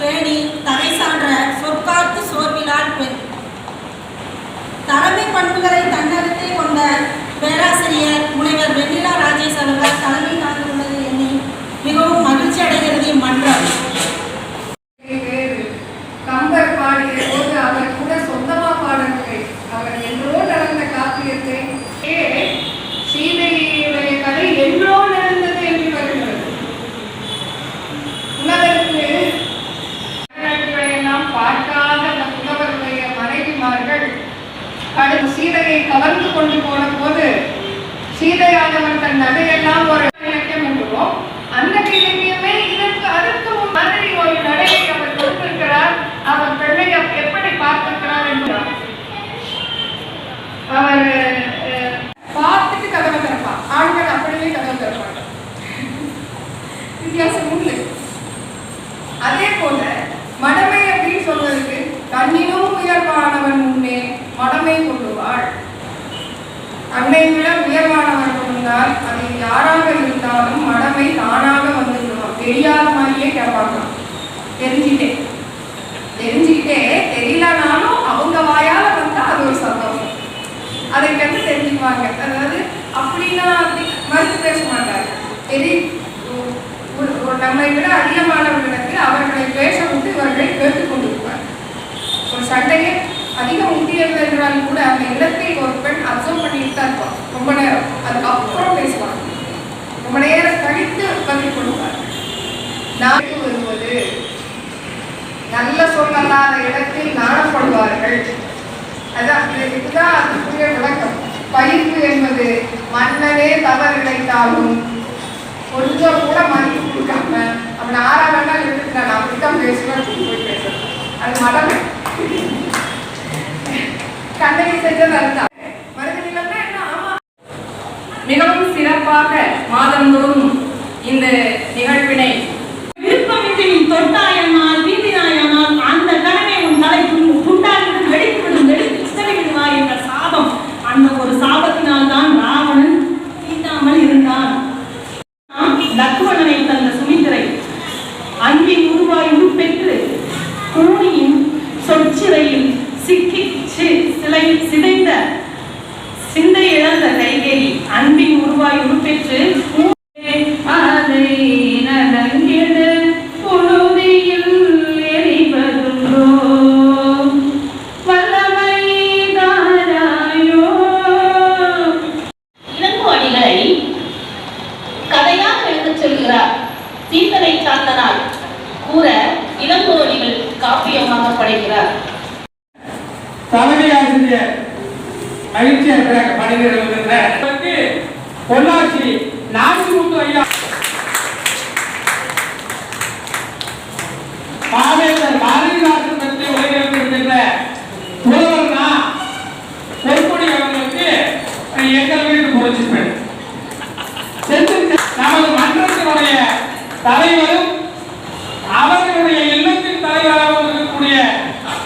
பேணி தலை சான்ற சொற்காத்து சோர்வினால் பெண். தலைமை பண்புகளை தன்னகத்தே கொண்ட பேராசிரியர் முனைவர் வெண்ணிலா சீதையானவர் தன் நகையெல்லாம் ஒரு இலக்கியம் என்கிறோம் அந்த இலக்கியமே இதற்கு அதற்கு மாதிரி ஒரு நடையை அவர் கொடுத்திருக்கிறார். அவர் பெண்ணை எப்படி பார்த்திருக்கிறார் என்றார் அவர் பார்த்துட்டு கதவை திறப்பார். ஆண்கள் அப்படியே கதவை திறப்பாங்க வித்தியாசம் உண்டு அதே போல மடமை அப்படின்னு சொல்வதற்கு தன்னினும் உயர்வானவன் முன்னே மடமை கொள்ளுவாள். அன்னை விட இருந்தால் அது யாராக இருந்தாலும் மடமை தானாக வந்து தெரியாத மாதிரியே கேட்பாங்க தெரிஞ்சுட்டே தெரிஞ்சுக்கிட்டே தெரியலனாலும் அவங்க வாயால வந்தா அது ஒரு சந்தோஷம். அதை கண்டு தெரிஞ்சுக்குவாங்க. அதாவது அப்படின்னா அப்படி மறுத்து பேச மாட்டாங்க. தெரி ஒரு- நம்மை விட அதிகமானவர்களுக்கு அவர்களை பேச விட்டு இவர்களை கேட்டுக் கொண்டிருப்பார் ஒரு சண்டையை அதிகம் முக்கியது என்றால் கூட அந்த இடத்தை நல்ல சொல்லல்லாத இடத்தில் நாணப்படுவார்கள். அதான் இதுதான் அதுக்குரிய விளக்கம். பயிர்ப்பு என்பது மன்னனே தவறு இழைத்தாலும் கொஞ்சம் கூட மதிப்பு கொடுக்காம அவன் ஆறாம் வேணாலும் இருக்கிறான் நான் அப்படித்தான் பேசுவேன் போய் பேசுறேன் அது மடம். கண்ணகி செஞ்சது அதுதான். மிகவும் சிறப்பாக மாதந்தோறும் இந்த நிகழ்வினை சி- சிதைந்த சிந்தை இழந்த கைகேயி அன்பின் உருவாய் உருப்பெற்று அதை நலங்கிடு கதையாக சீத்தனை சாத்தனால் கூற இளங்கோடிகள் காப்பியமாக படைக்கிறார். தலைமை ஆசிரியர் மகிழ்ச்சி இருக்கிறாங்க பணிகள் பொள்ளாச்சி நாசிமுத்து ஐயா.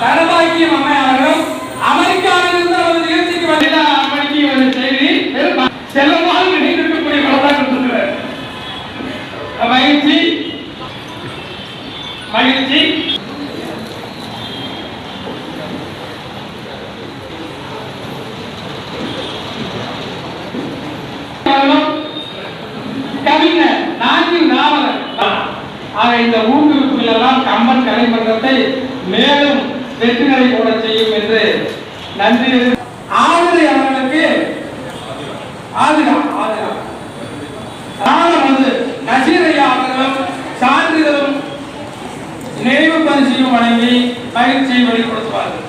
தனபாக்கியம் அம்மை அமெரிக்காவிலிருந்து அவரது நிகழ்ச்சிக்கு ஒரு செய்தி செல்லமாக நினைந்திருக்கக்கூடிய மகிழ்ச்சி. மகிழ்ச்சி. கவிஞர் நாஞ்சில் நாவலர். ஆக இந்த ஊக்குவிப்புகள் எல்லாம் கம்பன் கலைமன்றத்தை வெற்றிகளை போட செய்யும் என்று நன்றி ஆதிரை அவர்களுக்கு ஆதிரா ஆதிரா நாளம் வந்து நசீரையா அவர்களும் சான்றிதழும் நினைவு பரிசையும் வழங்கி மகிழ்ச்சியை வெளிப்படுத்துவார்கள்.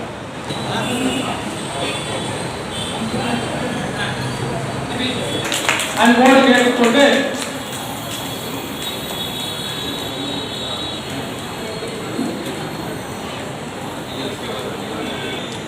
அன்போடு கேட்டுக்கொண்டு